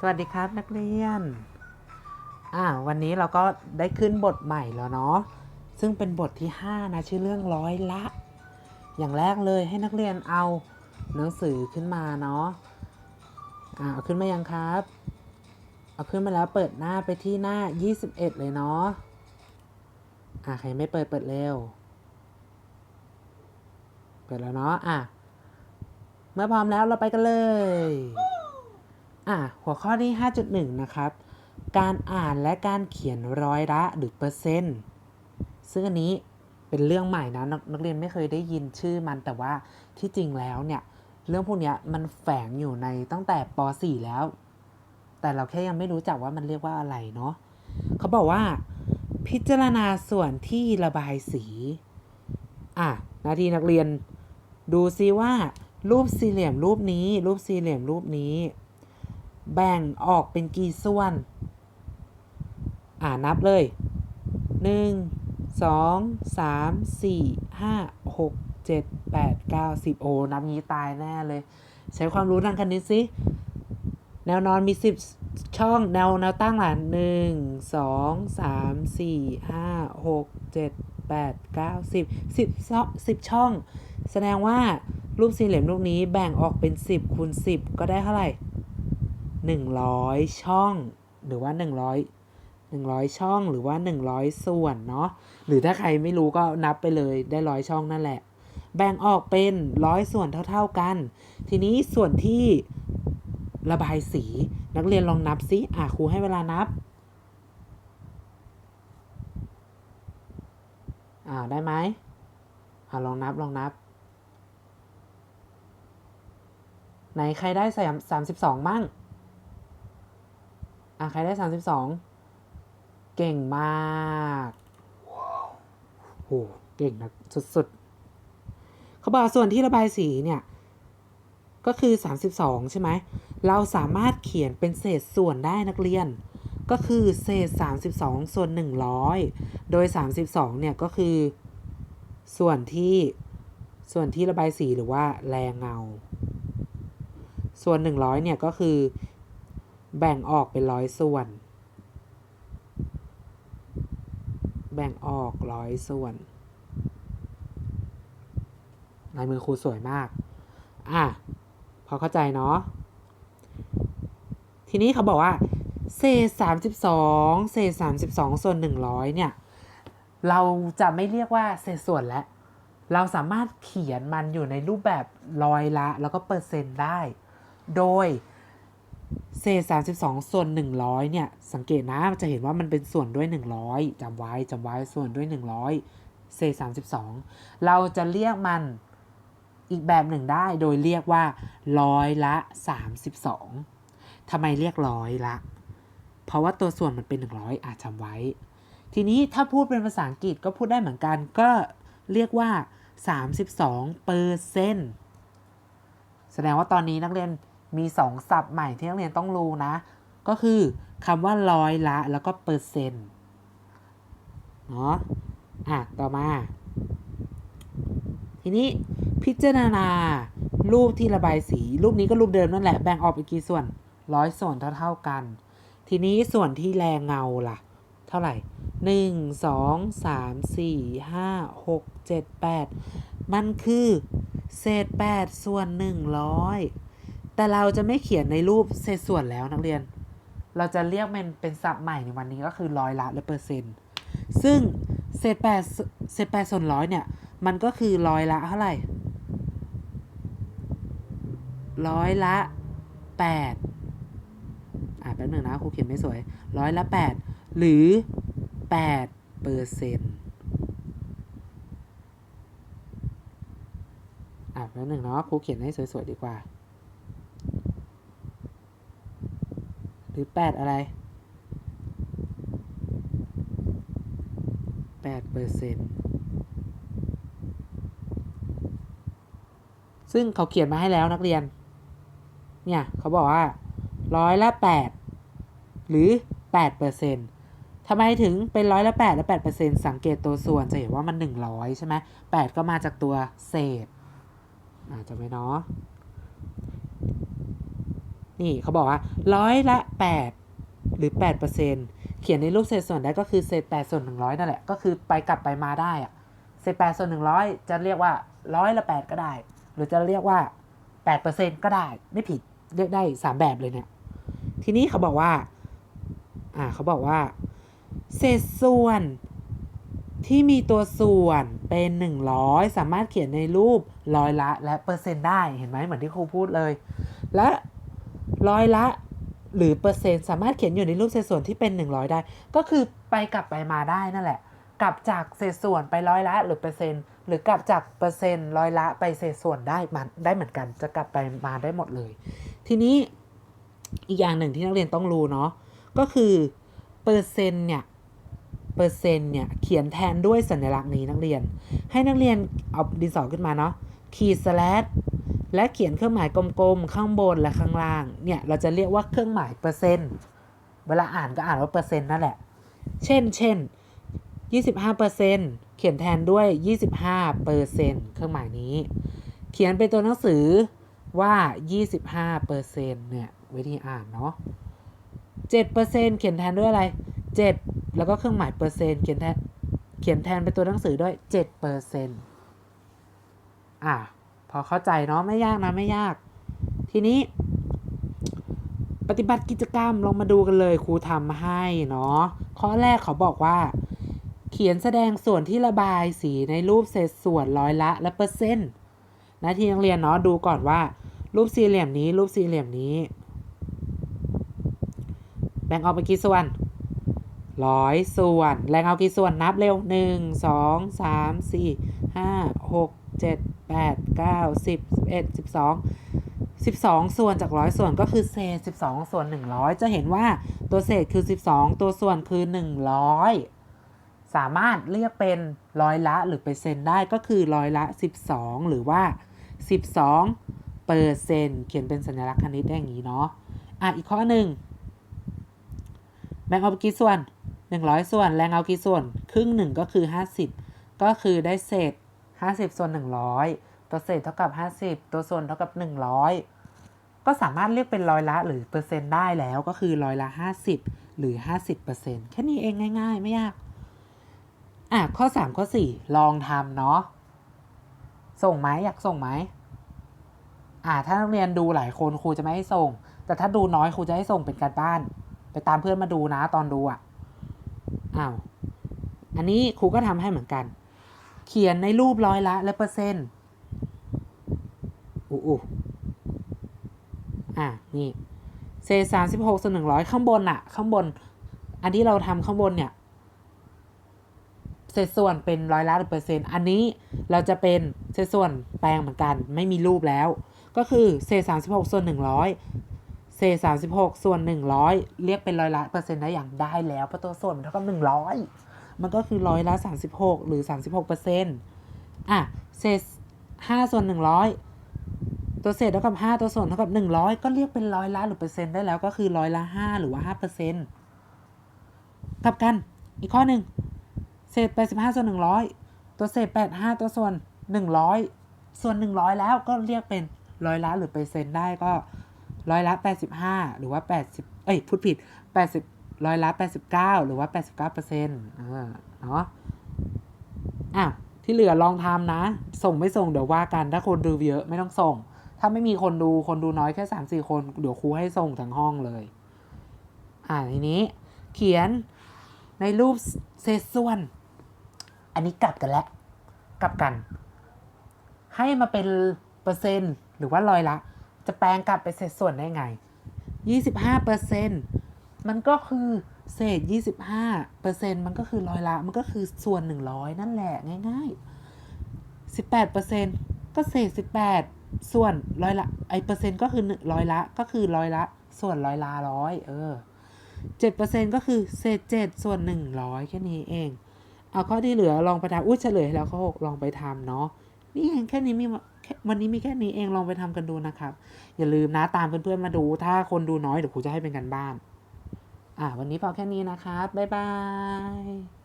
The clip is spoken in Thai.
สวัสดีครับนักเรียน อ่าวันนี้เราก็ได้ขึ้นบทใหม่แล้วเนาะ ซึ่งเป็นบทที่ 5 นะ ชื่อเรื่องร้อยละ อย่างแรกเลยให้นักเรียนเอาหนังสือขึ้นมาเนาะ อ่าเอาขึ้นมายังครับ เอาขึ้นมาแล้วเปิดหน้าไปที่หน้า 21 เลยเนาะ อ่าใครไม่เปิดเปิดเร็ว เปิดแล้วเนาะ อะ เมื่อพร้อมแล้วเราไปกันเลย อะหัวข้อที่ 5.1 นะครับ การอ่านและการเขียนร้อยละหรือเปอร์เซ็นต์ซึ่งอันนี้เป็นเรื่องใหม่นะนนักเรียนไม่เคยได้ยินชื่อมันแต่ว่าที่จริงแล้วเนี่ย เรื่องพวกนี้มันแฝงอยู่ในตั้งแต่ป .4 แล้ว แต่เราแค่ยังไม่รู้จักว่ามันเรียกว่าอะไรเนาะเขาบอกว่า พิจารณาส่วนที่ระบายสีอะนาทีนักเรียน ดูซิว่า รูปสี่เหลี่ยมรูปนี้ รูปสี่เหลี่ยมรูปนี้ แบ่งออกเป็นกี่ส่วน อ่านับเลย 1 2 3 4 5 6 7 8 9 10 โอ้นับงี้ตายแน่เลย ใช้ความรู้ทางคณิตสิแนวนอนมี 10 ช่องแนวแนวตั้งหล่ะ1 2 3 4 5 6 7 8 9 10 10ช่อง10 ช่อง แสดงว่ารูปสี่เหลี่ยมรูปนี้แบ่งออกเป็น 10คูณ10 ก็ได้เท่าไหร่ 100 ช่อง หรือว่า 100 100 ช่องหรือว่า 100 ส่วนเนาะหรือถ้าใครไม่รู้ก็นับไปเลยได้ร้อยช่องนั่นแหละ แบ่งออกเป็นร้อยส่วนเท่าๆกัน ทีนี้ส่วนที่ระบายสีนักเรียนลองนับซิอะครูให้เวลานับอ่าได้ไหมอ่าลองนับลองนับ ไหนใครได้สามสามสิบสองมั่ง อะใครได้สามสิบสองเก่งมากโหเก่งนะสุดๆเขาบอกส่วนที่ระบายสีเนี่ย ก็คือ 32 ใช่ไหม เราสามารถเขียนเป็นเศษส่วนได้นักเรียน ก็คือเศษ 32 ส่วน 100 โดย 32 เนี่ยก็คือ ส่วนที่ส่วนที่ระบายสีหรือว่าแรงเงา ส่วน 100 เนี่ยก็คือ แบ่งออกเป็นร้อยส่วน แบ่งออกร้อยส่วนลายมือครูสวยมาก อะ พอเข้าใจเนาะ ทีนี้เขาบอกว่า เศษ32เศษ32ส่วน100เนี่ย เราจะไม่เรียกว่าเศษส่วนแล้ว เราสามารถเขียนมันอยู่ในรูปแบบร้อยละ แล้วก็เปอร์เซ็นต์ได้ โดย เศษ 32 ส่วน 100 เนี่ย สังเกตนะจะเห็นว่ามันเป็นส่วนด้วย 100จำไว้จำไว้ส่วนด้วย 100 เศษ 32 เราจะเรียกมันอีกแบบหนึ่งได้โดยเรียกว่าร้อยละ 32ทำไมเรียกร้อยละ เพราะว่าตัวส่วนมันเป็น 100 อาจจำไว้ ทีนี้ถ้าพูดเป็นภาษาอังกฤษก็พูดได้เหมือนกัน ก็เรียกว่า 32เปอร์เซ็นต์แสดงว่าตอนนี้นักเรียน มีสองศัพท์ใหม่ที่นักเรียนต้องรู้นะ ก็คือคำว่าร้อยละแล้วก็เปอร์เซ็นต์เนาะอะ ต่อมา ทีนี้พิจารณา รูปที่ระบายสี รูปนี้ก็รูปเดิมนั่นแหละแบ่งออกเป็นกี่ส่วนร้อยส่วนเท่าๆกัน ทีนี้ส่วนที่แรงเงาล่ะ เท่าไหร่หนึ่งสองสามสี่ห้าหกเจ็ดแปดมันคือ เศษแปดส่วนหนึ่งร้อย แต่เราจะไม่เขียนในรูปเศษส่วนแล้วนักเรียน เราจะเรียกมันเป็นศัพท์ใหม่ในวันนี้ก็คือร้อยละและเปอร์เซ็นต์ซึ่งเศษแปดเศษแปดส่วนร้อยเนี่ย มันก็คือร้อยละเท่าไหร่ร้อยละแปดอ่าแป๊บหนึ่งนะครูเขียนไม่สวยร้อยละแปดหรือแปดเปอร์เซ็นต์อ่าแป๊บหนึ่งเนาะครูเขียนให้สวย ๆ ดีกว่า รือแปดอะไรแปดเปอร์เซ็นต์ซึ่งเขาเขียนมาให้แล้วนักเรียน เนี่ย เขาบอกว่าร้อยละแปดหรือแปดเปอร์เซ็นต์ทำไมถึงเป็นร้อยละแปดและแปดเปอร์เซ็นต์สังเกตตัวส่วนจะเห็นว่ามันหนึ่งร้อยใช่ไหมแปดก็มาจากตัวเศษอาจจะไม่เนาะ นี่เขาบอกว่าร้อยละแปดหรือแปดเปอร์เซ็นเขียนในรูปเศษส่วนได้ก็คือเศษแปดส่วนหนึ่งร้อยนั่นแหละ ก็คือไปกลับไปมาได้อะเศษแปดส่วนหนึ่งร้อยจะเรียกว่าร้อยละแปดก็ได้ หรือจะเรียกว่าแปดเปอร์เซ็นก็ได้ไม่ผิดเรียกได้สามแบบเลยเนี่ย ทีนี้เขาบอกว่า อ่าเขาบอกว่า เศษส่วนที่มีตัวส่วนเป็น 100 สามารถเขียนในรูปร้อยละและเปอร์เซ็นต์ได้เห็นไหมเหมือนที่ครูพูดเลย และ ร้อยละ หรือเปอร์เซ็นต์สามารถเขียนอยู่ในรูปเศษส่วนที่เป็น 100 ได้ ก็คือไปกลับไปมาได้นั่นแหละ กลับจากเศษส่วนไปร้อยละหรือเปอร์เซ็นต์หรือกลับจากเปอร์เซ็นต์ร้อยละไปเศษส่วนได้มันได้เหมือนกัน จะกลับไปมาได้หมดเลย ทีนี้อีกอย่างหนึ่งที่นักเรียนต้องรู้เนาะก็คือเปอร์เซ็นต์เนี่ยเปอร์เซ็นต์เนี่ยเขียนแทนด้วยสัญลักษณ์นี้นักเรียน ให้นักเรียนเอาดินสอขึ้นมาเนาะขีดสแลช และเขียนเครื่องหมายกลมๆ ข้างบนและข้างล่าง เนี่ยเราจะเรียกว่าเครื่องหมายเปอร์เซ็นต์ เวลาอ่านก็อ่านว่าเปอร์เซ็นต์นั่นแหละ เช่น เช่น25เปอร์เซ็นต์เขียนแทนด้วย 25เปอร์เซ็นต์เครื่องหมายนี้ เขียนเป็นตัวหนังสือว่า 25เปอร์เซ็นต์เนี่ยวิธีอ่านเนาะ7เปอร์เซ็นต์เขียนแทนด้วยอะไร 7 แล้วก็เครื่องหมายเปอร์เซ็นต์เขียนแทนเขียนแทนเป็นตัวหนังสือด้วย7เปอร์เซ็นต์อะพ อเข้าใจเนาะไม่ยากนะไม่ยาก ทีนี้ ปฏิบัติกิจกรรมลองมาดูกันเลยครูทำให้เนาะข้อแรกเขาบอกว่า เขียนแสดงส่วนที่ระบายสีในรูปเศษส่วนร้อยละและเปอร์เซ็นต์นะที่นักเรียนเนาะดูก่อนว่า รูปสี่เหลี่ยมนี้รูปสี่เหลี่ยมนี้ แบ่งออกเป็นกี่ส่วนร้อยส่วน แรงเอากี่ส่วนนับเร็วหนึ่งสองสามสี่ห้าหกเจ็ด แปดเก้าสิบสิบเอ็ดสิบสองสิบสองส่วนจากร้อยส่วนก็คือเศษสิบสองส่วนหนึ่งร้อยจะเห็นว่าตัวเศษคือสิบสองตัวส่วนคือหนึ่งร้อยสามารถเรียกเป็นร้อยละหรือเปอร์เซ็นต์ได้ก็คือร้อยละสิบสองหรือว่าสิบสองเปอร์เซ็นต์เขียนเป็นสัญลักษณ์คณิตได้อย่างนี้เนาะอะอีกข้อหนึ่งแบ่งเอาไปกี่ส่วน100ส่วนแรงเอากี่ส่วน ครึ่งหนึ่งก็คือ50ก็คือได้เศษ 50 ส่วน 100 ตัวเศษเท่ากับ 50 ตัวส่วนเท่ากับ 100 ก็สามารถเรียกเป็นร้อยละหรือเปอร์เซ็นต์ได้แล้วก็คือร้อยละ 50 หรือ 50%แค่นี้เองง่าย ๆ ไม่ยาก อะ ข้อ 3 ข้อ 4 ลองทำเนาะ ส่งไหมอยากส่งไหมอ่าถ้านักเรียนดูหลายคนครูจะไม่ให้ส่ง แต่ถ้าดูน้อยครูจะให้ส่งเป็นการบ้าน ไปตามเพื่อนมาดูนะตอนดูอะอ้าวอันนี้ครูก็ทำให้เหมือนกัน เขียนในรูปร้อยละและเปอร์เซ็นต์อู้อู้อะ นี่เศษสามสิบหกส่วนหนึ่งร้อยข้างบนอะข้างบน อันที่เราทำข้างบนเนี่ย เศษส่วนเป็นร้อยละหรือเปอร์เซ็นต์อันนี้เราจะเป็นเศษส่วนแปลงเหมือนกัน ไม่มีรูปแล้ว ก็คือเศษสามสิบหกส่วนหนึ่งร้อยเศษสามสิบหกส่วนหนึ่งร้อยเรียกเป็นร้อยละเปอร์เซ็นต์ได้อย่างได้แล้วเพราะตัวส่วนมันเท่ากับหนึ่งร้อย มันก็คือร้อยละสามสิบหกหรือสามสิบหกเปอร์เซ็นต์อะเศษห้าส่วนหนึ่งร้อยตัวเศษเท่ากับห้าตัวส่วนเท่ากับหนึ่งร้อยก็เรียกเป็นร้อยละหรือเปอร์เซ็นต์ได้แล้วก็คือร้อยละห้าหรือว่าห้าเปอร์เซ็นต์กลับกันอีกข้อหนึ่งเศษแปดสิบห้าส่วนหนึ่งร้อยตัวเศษแปดห้าตัวส่วนหนึ่งร้อยส่วนหนึ่งร้อยแล้วก็เรียกเป็นร้อยละหรือเปอร์เซ็นต์ได้ก็ร้อยละ 85 หรือว่า 80 เอ้ยพูดผิด 80 ร้อยละ 89 หรือว่า 89เปอร์เซ็นต์เนาะอะที่เหลือลองทำนะ ส่งไม่ส่งเดี๋ยวว่ากัน ถ้าคนดูเยอะไม่ต้องส่ง ถ้าไม่มีคนดูคนดูน้อยแค่ 3 4 คน เดี๋ยวครูให้ส่งทั้งห้องเลย อ่าทีนี้ เขียนในรูปเศษส่วน อันนี้กลับกันแล้วกลับกัน ให้มาเป็นเปอร์เซ็นต์หรือว่าร้อยละ จะแปลงกลับไปเศษส่วนได้ไง 25เปอร์เซ็นต์ มันก็คือเศษ 25เปอร์เซ็นต์มันก็คือร้อยละ มันก็คือส่วน 100 นั่นแหละง่ายๆ 18เปอร์เซ็นต์ก็เศษ 18 ส่วนร้อยละไอเปอร์เซ็นต์ก็คือร้อยละก็คือร้อยละ ส่วนร้อยละร้อยเออ7เปอร์เซ็นต์ก็คือเศษ7ส่วน100แค่นี้เอง เอาข้อที่เหลือลองไปทำอุ้ยเฉลยแล้วข้อ6ลองไปทำเนาะนี่เองแค่นี้มีวันนี้มีแค่นี้เองลองไปทำกันดูนะครับ อย่าลืมนะตามเพื่อนๆมาดู ถ้าคนดูน้อยเดี๋ยวครูจะให้เป็นกันบ้าน อ่าวันนี้พอแค่นี้นะครับ บ๊ายบาย